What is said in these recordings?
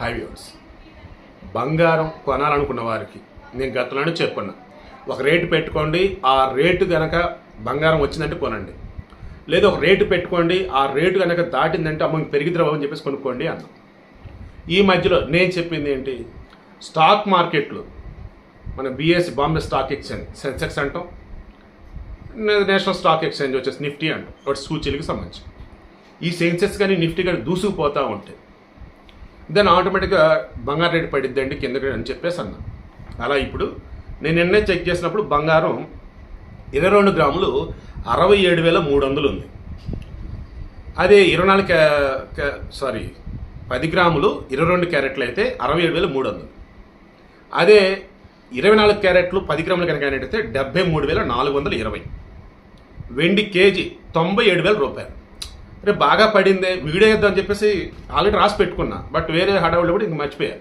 హైవ్యూర్స్ బంగారం కొనాలనుకున్న వారికి నేను గతంలోనే చెప్పున్నా ఒక రేటు పెట్టుకోండి ఆ రేటు కనుక బంగారం వచ్చిందంటే కొనండి. లేదా ఒక రేటు పెట్టుకోండి ఆ రేటు కనుక దాటిందంటే అమ్మ ఇంక పెరిగిద్దిరా అని చెప్పేసి కొనుక్కోండి అన్న. ఈ మధ్యలో నేను చెప్పింది ఏంటి స్టాక్ మార్కెట్లు మన BSE Bombay stock exchange Sensex అంటాం నేషనల్ స్టాక్ ఎక్స్చేంజ్ వచ్చేసి నిఫ్టీ అంటాం ఒకటి సూచీలకు సంబంధించి. ఈ సెన్సెక్స్ కానీ నిఫ్టీ కానీ దూసుకుపోతూ ఉంటాయి దాని ఆటోమేటిక్గా బంగారం రేటు పడిద్దండి కిందకి అని చెప్పేసి అన్నా అలా ఇప్పుడు నేను నిన్నే చెక్ చేసినప్పుడు బంగారం ఇరవై రెండు గ్రాములు అరవై ఏడు వేల మూడు వందలు ఉంది. అదే ఇరవై నాలుగు క్యా క్యా- సారీ పది గ్రాములు ఇరవై రెండు క్యారెట్లు అయితే అరవై ఏడు వేల మూడు వందలు. అదే ఇరవై నాలుగు క్యారెట్లు పది గ్రాములు కనుక అయితే డెబ్బై మూడు వేల నాలుగు వందల ఇరవై. వెండి కేజీ తొంభై ఏడు వేల రూపాయలు. రేపు బాగా పడిందే వీడియో వేద్దాం అని చెప్పేసి ఆల్రెడీ రాసి పెట్టుకున్నా. బట్ వేరే హడావులు కూడా ఇంక మర్చిపోయా.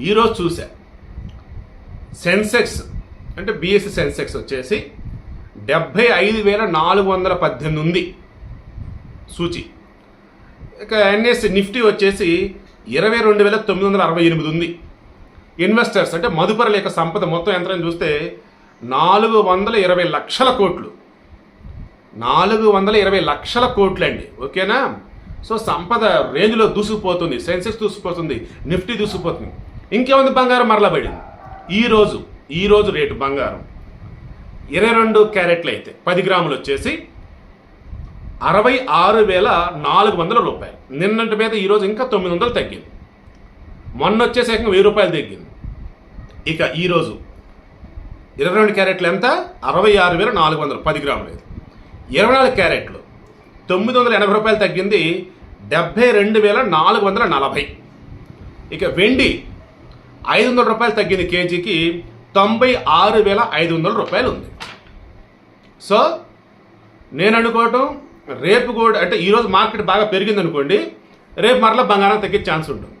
ఈరోజు చూసా. సెన్సెక్స్ అంటే బీఎస్సీ సెన్సెక్స్ వచ్చేసి డెబ్భై ఐదు వేల నాలుగు వందల పద్దెనిమిది ఉంది. సూచి. ఇక ఎన్ఎస్ నిఫ్టీ వచ్చేసి ఇరవై రెండు వేల తొమ్మిది వందల అరవై ఎనిమిది ఉంది. ఇన్వెస్టర్స్ అంటే మదుపరుల యొక్క సంపద మొత్తం యంత్రం చూస్తే నాలుగు వందల ఇరవై లక్షల కోట్లు. నాలుగు వందల ఇరవై లక్షల కోట్లు అండి ఓకేనా? సో సంపద రేంజ్లో దూసుకుపోతుంది. సెన్సెక్స్ దూసుకుపోతుంది. నిఫ్టీ దూసుకుపోతుంది. ఇంకేముంది బంగారం మరలా పడింది ఈరోజు ఈరోజు రేటు బంగారం. ఇరవై రెండు క్యారెట్లు అయితే పది గ్రాములు వచ్చేసి అరవై ఆరు వేల నాలుగు వందల రూపాయలు. నిన్నటి మీద ఈరోజు ఇంకా తొమ్మిది వందలు తగ్గింది. మొన్న వచ్చేసి వెయ్యి రూపాయలు తగ్గింది. ఇక ఈరోజు ఇరవై రెండు క్యారెట్లు ఎంత? అరవై ఆరు వేల నాలుగు వందలు. పది గ్రాములు అయితే. ఇరవై నాలుగు క్యారెట్లు. తొమ్మిది వందల ఎనభై రూపాయలు తగ్గింది డెబ్బై రెండు వేల నాలుగు వందల నలభై. ఇక వెండి ఐదు వందల రూపాయలు తగ్గింది కేజీకి తొంభై ఆరు వేల ఐదు వందల రూపాయలు ఉంది సో నేను అనుకోవటం రేపు కూడా అంటే ఈరోజు మార్కెట్ బాగా పెరిగింది అనుకోండి రేపు మరలా బంగారం తగ్గే ఛాన్స్ ఉంటుంది.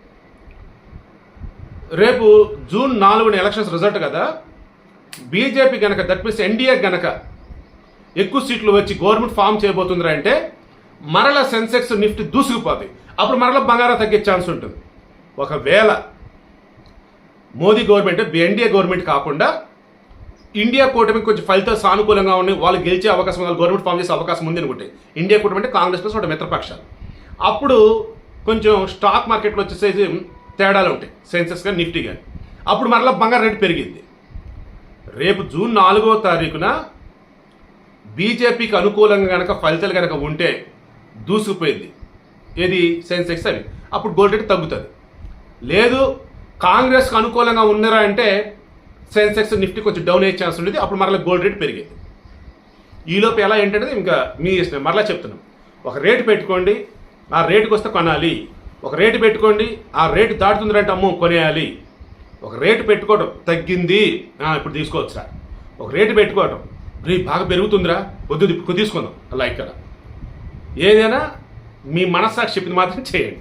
రేపు జూన్ నాలుగున ఎలక్షన్స్ రిజల్ట్ కదా బీజేపీ గనక దట్ మీన్స్ ఎన్డీఏ కనుక ఎక్కువ సీట్లు వచ్చి గవర్నమెంట్ ఫామ్ చేయబోతుందిరా అంటే మరల సెన్సెక్స్ నిఫ్టీ దూసుకుపోతాయి. అప్పుడు మరల బంగారం తగ్గే ఛాన్స్ ఉంటుంది. ఒకవేళ మోదీ గవర్నమెంట్ ఎన్డీఏ గవర్నమెంట్ కాకుండా ఇండియా కూటమికి కొంచెం ఫలితాలు సానుకూలంగా ఉన్నాయి వాళ్ళు గెలిచే అవకాశం ఉంది గవర్నమెంట్ ఫామ్ చేసే అవకాశం ఉంది అనుకుంటే ఇండియా కూటమి అంటే కాంగ్రెస్ ప్లస్ ఒకటి మిత్రపక్షాలు. అప్పుడు కొంచెం స్టాక్ మార్కెట్లో వచ్చేసేసి తేడాలు ఉంటాయి సెన్సెస్ కానీ నిఫ్టీ కానీ. అప్పుడు మరలా బంగారం రేటు పెరిగింది. రేపు జూన్ నాలుగవ తారీఖున బీజేపీకి అనుకూలంగా కనుక ఫలితాలు కనుక ఉంటే దూసుకుపోయింది. ఏది? సెన్సెక్స్ అవి. అప్పుడు గోల్డ్ రేట్ తగ్గుతుంది. లేదు కాంగ్రెస్కి అనుకూలంగా ఉన్నారా అంటే సెన్సెక్స్ నిఫ్టీ కొంచెం డౌన్ అయ్యే ఛాన్స్ ఉండేది. అప్పుడు మరలా గోల్డ్ రేట్ పెరిగేది. ఈలోపు ఎలా ఏంటంటే ఇంకా మీ ఇష్టం. మరలా చెప్తున్నాం. ఒక రేటు పెట్టుకోండి ఆ రేటుకి వస్తే కొనాలి. ఒక రేటు పెట్టుకోండి ఆ రేటు దాటుతుందంటే అమ్మో కొనేయాలి. ఒక రేటు పెట్టుకోవడం తగ్గింది. ఇప్పుడు తీసుకోవచ్చురా ఒక రేటు పెట్టుకోవడం రే బాగా పెరుగుతుందిరా. వద్దు తీసుకుందాం. అలా. ఇక్కడ ఏదైనా మీ మనస్సాక్షి చెప్పింది మాత్రం చేయండి.